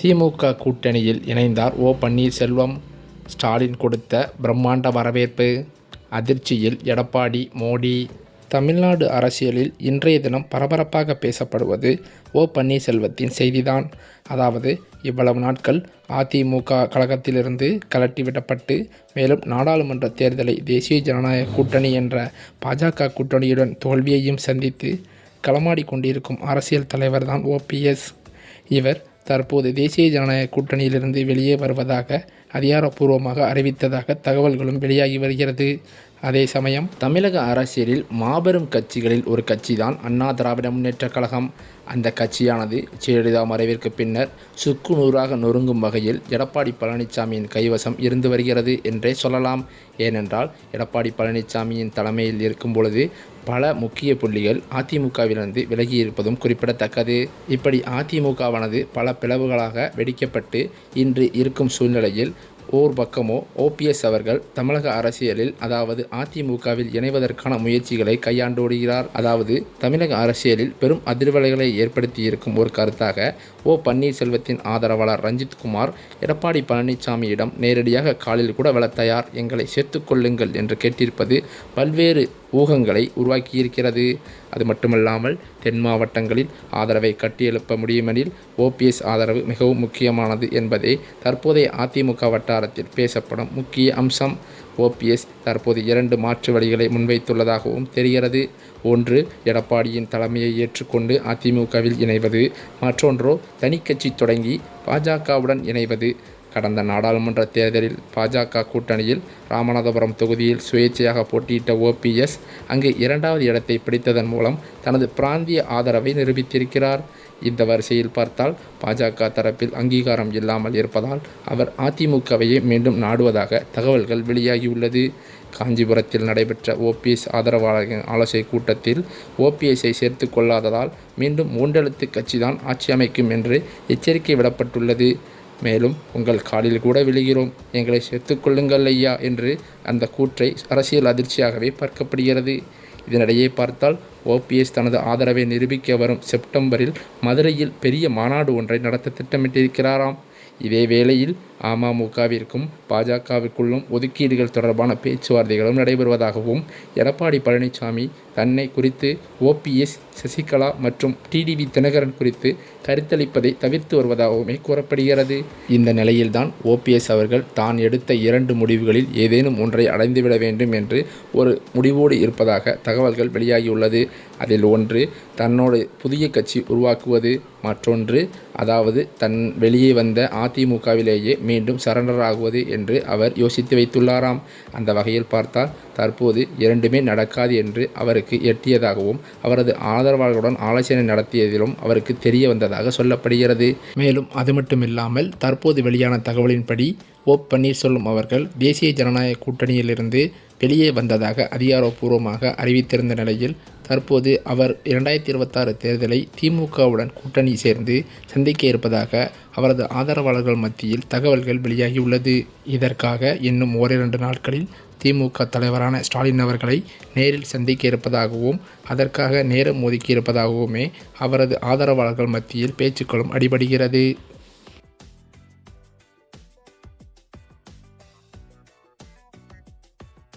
திமுக கூட்டணியில் இணைந்தார் ஓ பன்னீர்செல்வம். ஸ்டாலின் கொடுத்த பிரம்மாண்ட வரவேற்பு. அதிர்ச்சியில் எடப்பாடி மோடி. தமிழ்நாடு அரசியலில் இன்றைய தினம் பரபரப்பாக பேசப்படுவது ஓ பன்னீர்செல்வத்தின் செய்திதான். அதாவது இவ்வளவு நாட்கள் அதிமுக கழகத்திலிருந்து கலட்டிவிடப்பட்டு மேலும் நாடாளுமன்ற தேர்தலை தேசிய ஜனநாயக கூட்டணி என்ற பாஜக கூட்டணியுடன் தோல்வியையும் சந்தித்து களமாடி கொண்டிருக்கும் அரசியல் தலைவர்தான் ஓபிஎஸ் இவர் தற்போது தேசிய ஜனநாயக கூட்டணியிலிருந்து வெளியே வருவதாக அதிகாரப்பூர்வமாக அறிவித்ததாக தகவல்களும் வெளியாகி வருகிறது. அதே சமயம் தமிழக அரசியலில் மாபெரும் கட்சிகளில் ஒரு கட்சிதான் அண்ணா திராவிட முன்னேற்றக் கழகம். அந்த கட்சியானது ஜெயலலிதா மறைவிற்கு பின்னர் சுக்கு நூறாக நொறுங்கும் வகையில் எடப்பாடி பழனிசாமியின் கைவசம் இருந்து வருகிறது என்றே சொல்லலாம். ஏனென்றால் எடப்பாடி பழனிசாமியின் தலைமையில் இருக்கும் பொழுது பல முக்கிய புள்ளிகள் அதிமுகவிலிருந்து விலகியிருப்பதும் குறிப்பிடத்தக்கது. இப்படி அதிமுகவானது பல பிளவுகளாக வெடிக்கப்பட்டு இன்று இருக்கும் சூழ்நிலையில் ஓர் பக்கமோ ஓபிஎஸ் அவர்கள் தமிழக அரசியலில் அதாவது அதிமுகவில் இணைவதற்கான முயற்சிகளை கையாண்டோடுகிறார். அதாவது தமிழக அரசியலில் பெரும் அதிர்வலைகளை ஏற்படுத்தி இருக்கும் ஒரு கருத்தாக ஓ பன்னீர்செல்வத்தின் ஆதரவாளர் ரஞ்சித் குமார் எடப்பாடி பழனிசாமியிடம் நேரடியாக காலில் கூட விழ தயார். எங்களை சேர்த்துக்கொள்ளுங்கள் என்று கேட்டிருப்பது பல்வேறு ஊகங்களை உருவாக்கியிருக்கிறது. அது மட்டுமல்லாமல் தென் மாவட்டங்களில் ஆதரவை கட்டியெழுப்ப முடியுமெனில் ஓபிஎஸ் ஆதரவு மிகவும் முக்கியமானது என்பதே தற்போதைய அதிமுக வட்டாரத்தில் பேசப்படும் முக்கிய அம்சம். ஓபிஎஸ் தற்போது இரண்டு மாற்று வழிகளை முன்வைத்துள்ளதாகவும் தெரிகிறது. ஒன்று எடப்பாடியின் தலைமையை ஏற்றுக்கொண்டு அதிமுகவில் இணைவது. மற்றொன்றோ தனிக்கட்சி தொடங்கி பாஜகவுடன் இணைவது. கடந்த நாடாளுமன்ற தேர்தலில் பாஜக கூட்டணியில் ராமநாதபுரம் தொகுதியில் சுயேட்சையாக போட்டியிட்ட ஓபிஎஸ் அங்கு இரண்டாவது இடத்தை பிடித்ததன் மூலம் தனது பிராந்திய ஆதரவை நிரூபித்திருக்கிறார். இந்த வரிசையில் பார்த்தால் பாஜக தரப்பில் அங்கீகாரம் இல்லாமல் இருப்பதால் அவர் அதிமுகவையே மீண்டும் நாடுவதாக தகவல்கள் வெளியாகியுள்ளது. காஞ்சிபுரத்தில் நடைபெற்ற ஓபிஎஸ் ஆதரவாளர்களின் ஆலோசனை கூட்டத்தில் ஓபிஎஸ்ஐ சேர்த்து கொள்ளாததால் மீண்டும் மூன்றெழுத்து கட்சிதான் ஆட்சி அமைக்கும் என்று எச்சரிக்கை விடப்பட்டுள்ளது. மேலும் உங்கள் காலில் கூட விழுகிறோம். எங்களை சேர்த்துக்கொள்ளுங்கள் ஐயா என்று அந்த கூற்றை அரசியல் அதிர்ச்சியாகவே பார்க்கப்படுகிறது. இதனிடையே பார்த்தால் ஓபிஎஸ் தனது ஆதரவை நிரூபிக்க வரும் செப்டம்பரில் மதுரையில் பெரிய மாநாடு ஒன்றை நடத்த திட்டமிட்டிருக்கிறாராம். இதே வேளையில் அமமுகவிற்கும் பாஜகவிற்குள்ளும் ஒதுக்கீடுகள் தொடர்பான பேச்சுவார்த்தைகளும் நடைபெறுவதாகவும் எடப்பாடி பழனிசாமி தன்னை குறித்து ஓபிஎஸ் சசிகலா மற்றும் டிடிவி தினகரன் குறித்து கருத்தளிப்பதை தவிர்த்து வருவதாகவுமே கூறப்படுகிறது. இந்த நிலையில்தான் ஓபிஎஸ் அவர்கள் தான் எடுத்த இரண்டு முடிவுகளில் ஏதேனும் ஒன்றை அடைந்துவிட வேண்டும் என்று ஒரு முடிவோடு இருப்பதாக தகவல்கள் வெளியாகியுள்ளது. அதில் ஒன்று தன்னோடு புதிய கட்சி உருவாக்குவது. மற்றொன்று அதாவது தன் வெளியே வந்த அதிமுகவிலேயே மீண்டும் சரண்டர் ஆகுவது என்று அவர் யோசித்து வைத்துள்ளாராம். அந்த வகையில் பார்த்தால் தற்போது இரண்டுமே நடக்காது என்று அவருக்கு எட்டியதாகவும் அவரது ஆதரவாளர்களுடன் ஆலோசனை நடத்தியதிலும் அவருக்கு தெரிய வந்ததாக சொல்லப்படுகிறது. மேலும் அது மட்டுமில்லாமல் தற்போது வெளியான தகவலின்படி ஓ பன்னீர்செல்வம் அவர்கள் தேசிய ஜனநாயக கூட்டணியிலிருந்து வெளியே வந்ததாக அதிகாரப்பூர்வமாக அறிவித்திருந்த நிலையில் தற்போது அவர் இரண்டாயிரத்தி இருபத்தாறு தேர்தலை திமுகவுடன் கூட்டணி சேர்ந்து சந்திக்க இருப்பதாக அவரது ஆதரவாளர்கள் மத்தியில் தகவல்கள் வெளியாகியுள்ளது. இதற்காக இன்னும் ஓரிரண்டு நாட்களில் திமுக தலைவரான ஸ்டாலின் அவர்களை நேரில் சந்திக்க இருப்பதாகவும் அதற்காக நேரம் ஒதுக்கி இருப்பதாகவுமே அவரது ஆதரவாளர்கள் மத்தியில் பேச்சுக்களும் அடிபடுகிறது.